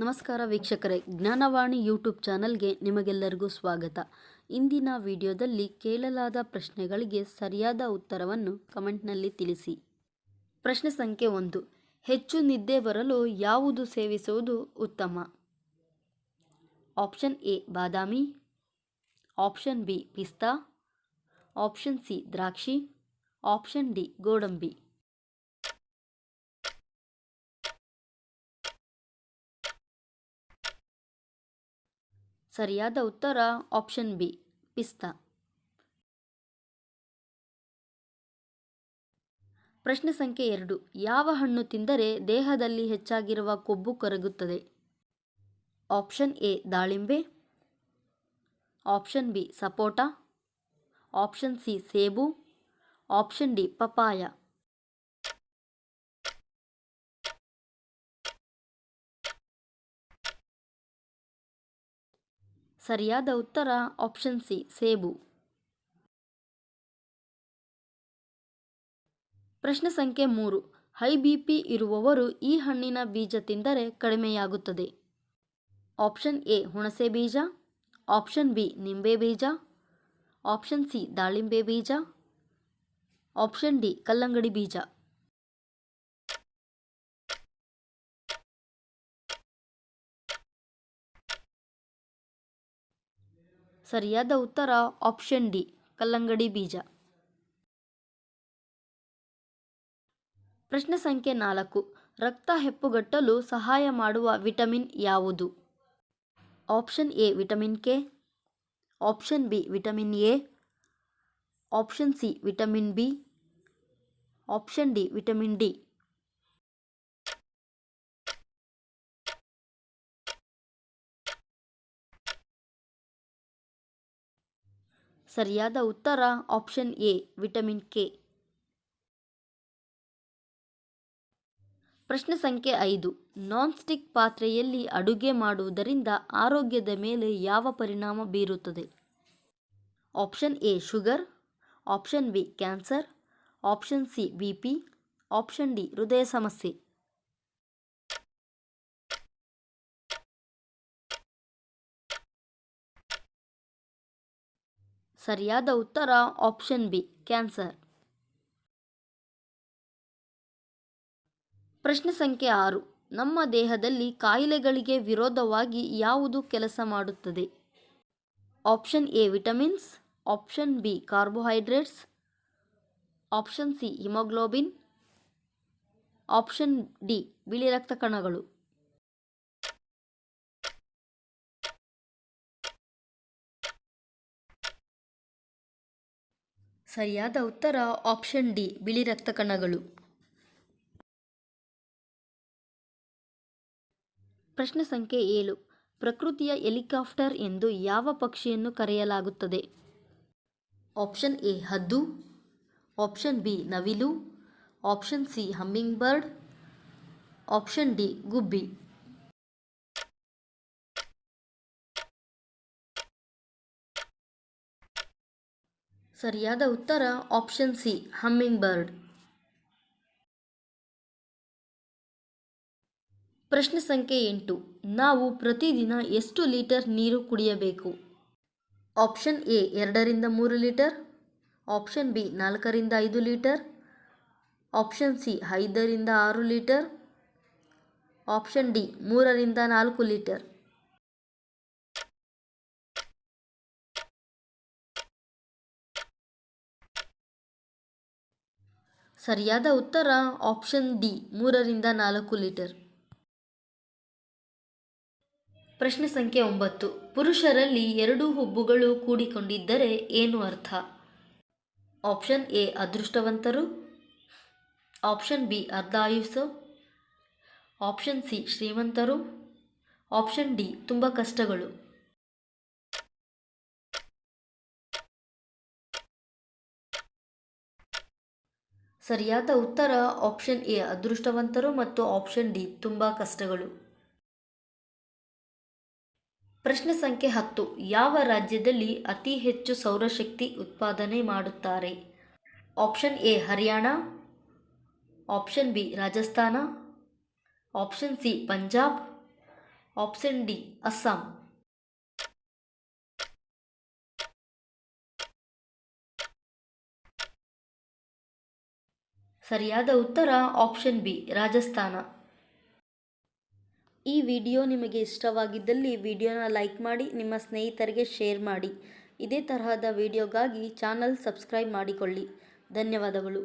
ನಮಸ್ಕಾರ ವೀಕ್ಷಕರೇ, ಜ್ಞಾನವಾಣಿ ಯೂಟ್ಯೂಬ್ ಚಾನಲ್ಗೆ ನಿಮಗೆಲ್ಲರಿಗೂ ಸ್ವಾಗತ. ಇಂದಿನ ವಿಡಿಯೋದಲ್ಲಿ ಕೇಳಲಾದ ಪ್ರಶ್ನೆಗಳಿಗೆ ಸರಿಯಾದ ಉತ್ತರವನ್ನು ಕಮೆಂಟ್ನಲ್ಲಿ ತಿಳಿಸಿ. ಪ್ರಶ್ನೆ ಸಂಖ್ಯೆ ಒಂದು, ಹೆಚ್ಚು ನಿದ್ದೆ ಬರಲು ಯಾವುದು ಸೇವಿಸುವುದು ಉತ್ತಮ? ಆಪ್ಷನ್ ಎ, ಬಾದಾಮಿ. ಆಪ್ಷನ್ ಬಿ, ಪಿಸ್ತಾ. ಆಪ್ಷನ್ ಸಿ, ದ್ರಾಕ್ಷಿ. ಆಪ್ಷನ್ ಡಿ, ಗೋಡಂಬಿ. ಸರಿಯಾದ ಉತ್ತರ ಆಪ್ಷನ್ ಬಿ, ಪಿಸ್ತಾ. ಪ್ರಶ್ನೆ ಸಂಖ್ಯೆ ಎರಡು, ಯಾವ ಹಣ್ಣು ತಿಂದರೆ ದೇಹದಲ್ಲಿ ಹೆಚ್ಚಾಗಿರುವ ಕೊಬ್ಬು ಕರಗುತ್ತದೆ? ಆಪ್ಷನ್ ಎ, ದಾಳಿಂಬೆ. ಆಪ್ಷನ್ ಬಿ, ಸಪೋಟ. ಆಪ್ಷನ್ ಸಿ, ಸೇಬು. ಆಪ್ಷನ್ ಡಿ ಪಪಾಯ ಸರಿಯಾದ ಉತ್ತರ ಆಪ್ಷನ್ ಸಿ ಸೇಬು. ಪ್ರಶ್ನೆ ಸಂಖ್ಯೆ ಮೂರು. ಹೈ ಬಿ ಪಿ ಇರುವವರು ಈ ಹಣ್ಣಿನ ಬೀಜ ತಿಂದರೆ ಕಡಿಮೆಯಾಗುತ್ತದೆ. ಆಪ್ಷನ್ ಎ ಹುಣಸೆ ಬೀಜ. ಆಪ್ಷನ್ ಬಿ ನಿಂಬೆ ಬೀಜ. ಆಪ್ಷನ್ ಸಿ ದಾಳಿಂಬೆ ಬೀಜ. ಆಪ್ಷನ್ ಡಿ ಕಲ್ಲಂಗಡಿ ಬೀಜ. ಸರಿಯಾದ ಉತ್ತರ ಆಪ್ಷನ್ ಡಿ, ಕಲ್ಲಂಗಡಿ ಬೀಜ. ಪ್ರಶ್ನೆ ಸಂಖ್ಯೆ ನಾಲ್ಕು, ರಕ್ತ ಹೆಪ್ಪುಗಟ್ಟಲು ಸಹಾಯ ಮಾಡುವ ವಿಟಮಿನ್ ಯಾವುದು? Option A, vitamin K. Option B, vitamin A. Option C, vitamin B. Option D, vitamin D. ಸರಿಯಾದ ಉತ್ತರ ಆಪ್ಷನ್ ಎ, ವಿಟಮಿನ್ ಕೆ. ಪ್ರಶ್ನೆ ಸಂಖ್ಯೆ ಐದು. ನಾನ್ ಸ್ಟಿಕ್ ಪಾತ್ರೆಯಲ್ಲಿ ಅಡುಗೆ ಮಾಡುವುದರಿಂದ ಆರೋಗ್ಯದ ಮೇಲೆ ಯಾವ ಪರಿಣಾಮ ಬೀರುತ್ತದೆ? Option A, sugar. Option B, cancer. Option C, B P. Option D, ಹೃದಯ ಸಮಸ್ಯೆ. ಸರಿಯಾದ ಉತ್ತರ ಆಪ್ಷನ್ ಬಿ, ಕ್ಯಾನ್ಸರ್. ಪ್ರಶ್ನೆ ಸಂಖ್ಯೆ ಆರು, ನಮ್ಮ ದೇಹದಲ್ಲಿ ಕಾಯಿಲೆಗಳಿಗೆ ವಿರೋಧವಾಗಿ ಯಾವುದು ಕೆಲಸ ಮಾಡುತ್ತದೆ? Option A, vitamins. Option B, carbohydrates. Option C, haemoglobin. Option D, ಬಿಳಿ ರಕ್ತ ಕಣಗಳು ಸರಿಯಾದ ಉತ್ತರ ಆಪ್ಷನ್ ಡಿ, ಬಿಳಿ ರಕ್ತ ಕಣಗಳು. ಪ್ರಶ್ನೆ ಸಂಖ್ಯೆ ಏಳು, ಪ್ರಕೃತಿಯ ಹೆಲಿಕಾಪ್ಟರ್ ಎಂದು ಯಾವ ಪಕ್ಷಿಯನ್ನು ಕರೆಯಲಾಗುತ್ತದೆ? ಆಪ್ಷನ್ ಎ, ಹದ್ದು. ಆಪ್ಷನ್ ಬಿ, ನವಿಲು. Option C hummingbird option D, ಗುಬ್ಬಿ. ಸರಿಯಾದ ಉತ್ತರ ಆಪ್ಷನ್ ಸಿ ಹಮ್ಮಿಂಗ್ ಬರ್ಡ್ ಪ್ರಶ್ನೆ ಸಂಖ್ಯೆ ಎಂಟು. ನಾವು ಪ್ರತಿದಿನ ಎಷ್ಟು ಲೀಟರ್ ನೀರು ಕುಡಿಯಬೇಕು? ಆಪ್ಷನ್ ಎ ಎರಡರಿಂದ ಮೂರು ಲೀಟರ್. ಆಪ್ಷನ್ ಬಿ ನಾಲ್ಕರಿಂದ ಐದು ಲೀಟರ್. ಆಪ್ಷನ್ ಸಿ ಐದರಿಂದ ಆರು ಲೀಟರ್. ಆಪ್ಷನ್ ಡಿ ಮೂರರಿಂದ ನಾಲ್ಕು ಲೀಟರ್. ಸರಿಯಾದ ಉತ್ತರ ಆಪ್ಷನ್ ಡಿ, ಮೂರರಿಂದ ನಾಲ್ಕು ಲೀಟರ್. ಪ್ರಶ್ನೆ ಸಂಖ್ಯೆ ಒಂಬತ್ತು. ಪುರುಷರಲ್ಲಿ ಎರಡು ಹುಬ್ಬುಗಳು ಕೂಡಿಕೊಂಡಿದ್ದರೆ ಏನು ಅರ್ಥ? ಆಪ್ಷನ್ ಎ, ಅದೃಷ್ಟವಂತರು. ಆಪ್ಷನ್ ಬಿ ಅರ್ಧಾಯುಷು ಆಪ್ಷನ್ ಸಿ, ಶ್ರೀಮಂತರು. ಆಪ್ಷನ್ ಡಿ, ತುಂಬ ಕಷ್ಟಗಳು. ಸರಿಯಾದ ಉತ್ತರ ಆಪ್ಷನ್ ಎ ಅದೃಷ್ಟವಂತರು ಮತ್ತು ಆಪ್ಷನ್ ಡಿ ತುಂಬ ಕಷ್ಟಗಳು. ಪ್ರಶ್ನೆ ಸಂಖ್ಯೆ ಹತ್ತು, ಯಾವ ರಾಜ್ಯದಲ್ಲಿ ಅತಿ ಹೆಚ್ಚು ಸೌರಶಕ್ತಿ ಉತ್ಪಾದನೆ ಮಾಡುತ್ತಾರೆ? Option A Haryana. Option B Rajasthan. Option C Punjab. Option D Assam. ಸರಿಯಾದ ಉತ್ತರ ಆಪ್ಷನ್ ಬಿ, ರಾಜಸ್ಥಾನ. ಈ ವಿಡಿಯೋ ನಿಮಗೆ ಇಷ್ಟವಾಗಿದ್ದಲ್ಲಿ ವಿಡಿಯೋನ ಲೈಕ್ ಮಾಡಿ, ನಿಮ್ಮ ಸ್ನೇಹಿತರಿಗೆ ಶೇರ್ ಮಾಡಿ. ಇದೇ ತರಹದ ವಿಡಿಯೋಗಾಗಿ ಚಾನಲ್ ಸಬ್ಸ್ಕ್ರೈಬ್ ಮಾಡಿಕೊಳ್ಳಿ. ಧನ್ಯವಾದಗಳು.